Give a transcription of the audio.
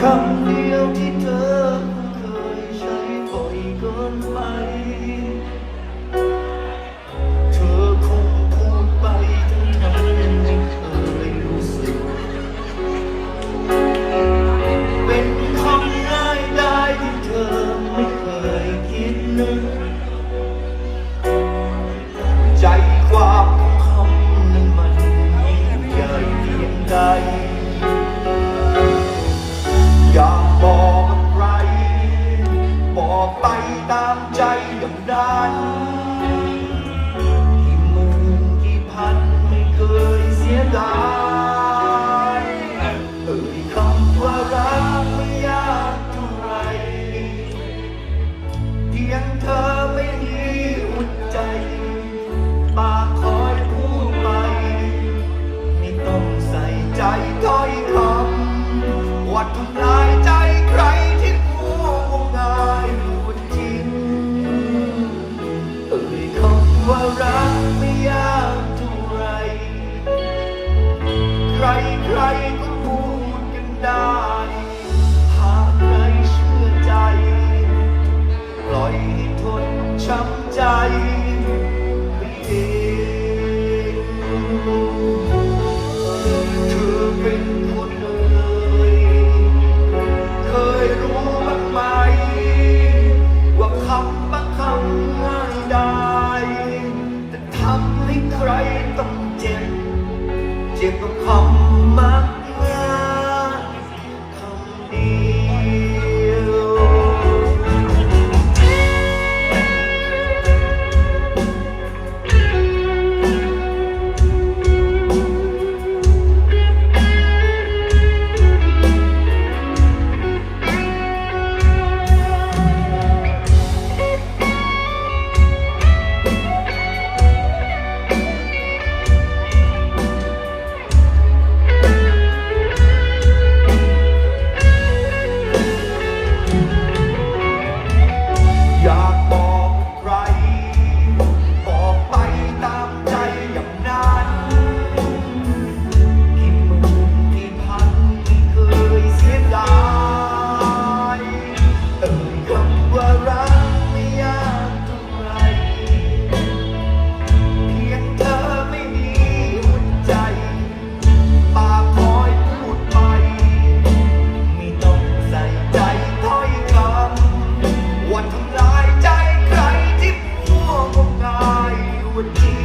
คำเดียวที่เธอ ใจดังดันกี่หมื่นกี่พันไม่เคยเสียดาย would be.